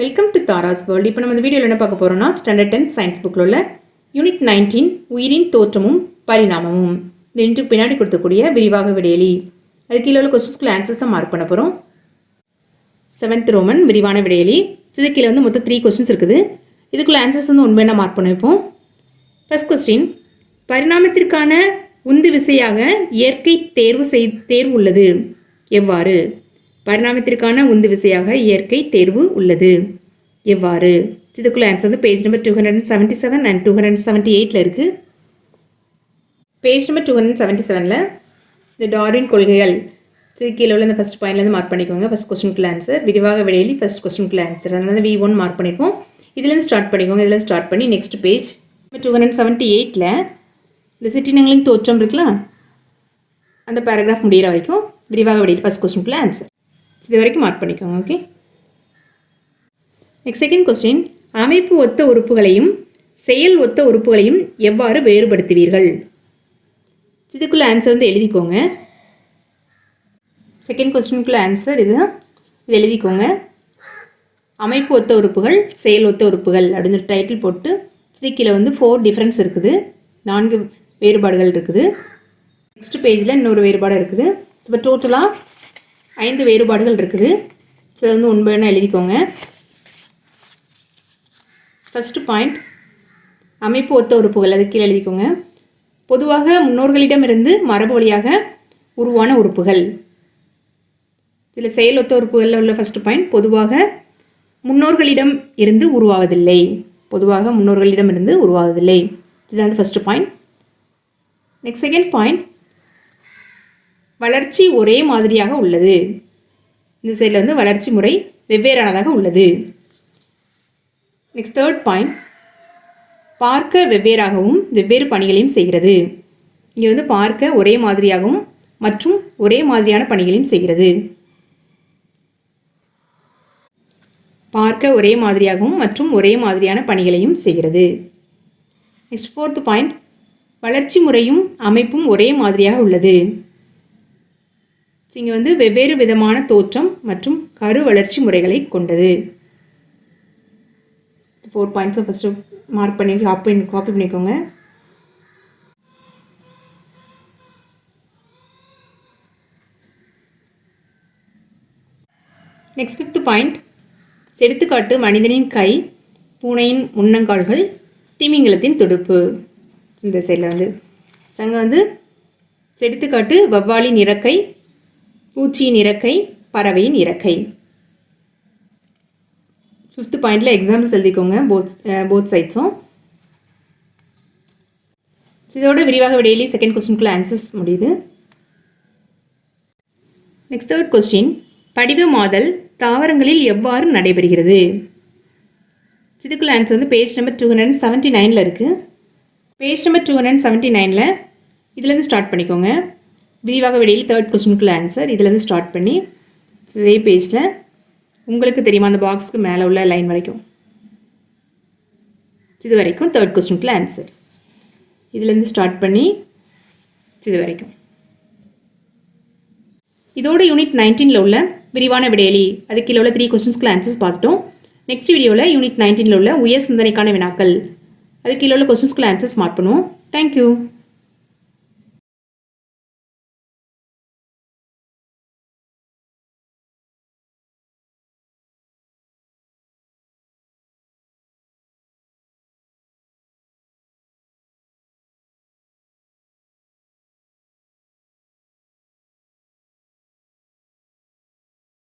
Welcome to Tara's world இப்போ நம்ம இந்த வீடியோவில் என்ன பார்க்க போகிறோம்னா ஸ்டாண்டர்ட் டென்த் சயின்ஸ் புக்கில் உள்ள யூனிட் நைன்டீன் உயிரின் தோற்றமும் பரிணாமமும். இந்த இன்ட்டு பின்னாடி கொடுத்தக்கூடிய விரிவாக விடையலி. அது கீழே உள்ள கொஸ்டின்ஸ்க்குள்ள ஆன்சர்ஸ் தான் மார்க் பண்ண போகிறோம் செவன்த் ரோமன் விரிவான விடையலி. இது கீழே வந்து மொத்தம் த்ரீ கொஸ்டின்ஸ் இருக்குது. இதுக்குள்ள ஆன்சர்ஸ் வந்து உண்மையான மார்க் பண்ண வைப்போம் ஃபர்ஸ்ட் கொஸ்டின் பரிணாமத்திற்கான உந்து விசையாக இயற்கை தேர்வு செய் தேர்வு உள்ளது. எவ்வாறு? பரிணாமத்திற்கான உந்து விசையாக இயற்கை தேர்வு உள்ளது. எவ்வாறு? இதுக்குள்ள ஆன்சர் வந்து page number two hundred seventy seven and two hundred seventy எயிட்டில் இருக்குது page number two hundred seventy செவனில் இந்த டார்வின் கொள்கைகள் இது கீழே உள்ள இந்த ஃபஸ்ட் பாயிண்ட்லேருந்து மார்க் பண்ணிக்கோங்க. ஃபஸ்ட் கொஸ்டினுக்குள்ள ஆன்சர் விரிவாக விடையிலி ஃபஸ்ட் கொஸ்டினுக்குள்ள ஆன்சர் அதனால வி ஒன் மார்க் பண்ணியிருக்கோம் இதுலேருந்து ஸ்டார்ட் பண்ணிக்கோங்க. இதில் ஸ்டார்ட் பண்ணி next page two hundred seventy எயிட்டில் இந்த சிற்றினங்களின் தோற்றம் இருக்குல்ல? அந்த பேராகிராஃப் முடிகிற வரைக்கும் விரிவாக விடையில் ஃபஸ்ட் கொஸ்டினுக்குள்ள ஆன்சர் இது வரைக்கும் மார்க் பண்ணிக்கோங்க ஓகே நெக்ஸ்ட் செகண்ட் கொஸ்டின் அமைப்பு ஒத்த உறுப்புகளையும் செயல் ஒத்த உறுப்புகளையும் எவ்வாறு வேறுபடுத்துவீர்கள்? இதுக்குள்ளே ஆன்சர் வந்து எழுதிக்கோங்க. செகண்ட் கொஸ்டினுக்குள்ள ஆன்சர் இது. இது எழுதிக்கோங்க. அமைப்பு ஒத்த உறுப்புகள் செயல் ஒத்த உறுப்புகள் அப்படின்னு டைட்டில் போட்டு இதுக்கீழே வந்து ஃபோர் டிஃப்ரென்ஸ் இருக்குது. நான்கு வேறுபாடுகள் இருக்குது. நெக்ஸ்ட் பேஜில் இன்னொரு வேறுபாடு இருக்குது. இப்போ டோட்டலாக ஐந்து வேறுபாடுகள் இருக்குது. ஸோ வந்து ஒன்பதுனா எழுதிக்கோங்க. ஃபஸ்ட்டு பாயிண்ட் அமைப்பு ஒத்த உறுப்புகள். அது கீழே எழுதிக்கோங்க. பொதுவாக முன்னோர்களிடமிருந்து மரபு வழியாக உருவான உறுப்புகள். இதில் செயல் ஒத்த உறுப்புகளில் உள்ள ஃபஸ்ட்டு பாயிண்ட் பொதுவாக முன்னோர்களிடம் இருந்து உருவாவதில்லை. பொதுவாக முன்னோர்களிடம் இருந்து உருவாவதில்லை. இதுதான் வந்து first point next second point வளர்ச்சி ஒரே மாதிரியாக உள்ளது. இந்த சைடில் வந்து வளர்ச்சி முறை வெவ்வேறானதாக உள்ளது. நெக்ஸ்ட் தேர்ட் பாயிண்ட் பார்க்க வெவ்வேறாகவும் வெவ்வேறு பணிகளையும் செய்கிறது. இங்கே வந்து பார்க்க ஒரே மாதிரியாகவும் மற்றும் ஒரே மாதிரியான பணிகளையும் செய்கிறது. பார்க்க ஒரே மாதிரியாகவும் மற்றும் ஒரே மாதிரியான பணிகளையும் செய்கிறது. நெக்ஸ்ட் ஃபோர்த் பாயிண்ட் வளர்ச்சி முறையும் அமைப்பும் ஒரே மாதிரியாக உள்ளது. இங்கே வந்து வெவ்வேறு விதமான தோற்றம் மற்றும் கரு வளர்ச்சி முறைகளை கொண்டது. ஃபோர் பாயிண்ட்ஸை ஃபஸ்ட்டு மார்க் பண்ணி காப்பி காப்பி பண்ணிக்கோங்க. நெக்ஸ்ட் ஃபிஃப்த் பாயிண்ட் செடுத்துக்காட்டு மனிதனின் கை பூனையின் முன்னங்கால்கள் திமிங்கலத்தின் துடுப்பு. இந்த சைடில் வந்து. சங்க வந்து செடுத்துக்காட்டு வவ்வாலின் இறக்கை பூச்சியின் இறக்கை பறவையின் இறக்கை ஃபிஃப்த் பாயிண்டில் எக்ஸாம்பிள்ஸ் எழுதிக்கோங்க போத் போத் சைட்ஸும் இதோட விரிவாக விடையிலே செகண்ட் கொஸ்டினுக்குள்ள ஆன்சர்ஸ் முடியுது. நெக்ஸ்ட் தேர்ட் கொஸ்டின் படிவ மாதல் தாவரங்களில் எவ்வாறு நடைபெறுகிறது? இதுக்குள்ள ஆன்சர் வந்து page number two hundred seventy நைனில் இருக்குது page number two hundred seventy நைனில் இதுலேருந்து ஸ்டார்ட் பண்ணிக்கோங்க. விரிவாக விடையில் தேர்ட் கொஸ்டினுக்குள்ள ஆன்சர் இதுலேருந்து ஸ்டார்ட் பண்ணி இதே பேஜில் உங்களுக்கு தெரியுமா அந்த பாக்ஸ்க்கு மேலே உள்ள லைன் வரைக்கும்? இது வரைக்கும் தேர்ட் கொஸ்டினுக்குள்ள ஆன்சர் இதுலேருந்து ஸ்டார்ட் பண்ணி இது வரைக்கும். இதோட யூனிட் நைன்டீனில் உள்ள விரிவான விடையலி அது கீழே உள்ள த்ரீ கொஸ்டின்ஸ்க்குள்ள ஆன்சர்ஸ் பார்த்துட்டோம். நெக்ஸ்ட் வீடியோவில் யூனிட் நைன்டீனில் உள்ள உயர் சிந்தனைக்கான வினாக்கள் அது கீழே உள்ள கொஸ்டின்ஸ்க்குள்ள ஆன்சர்ஸ் மார்க் பண்ணுவோம். Thank you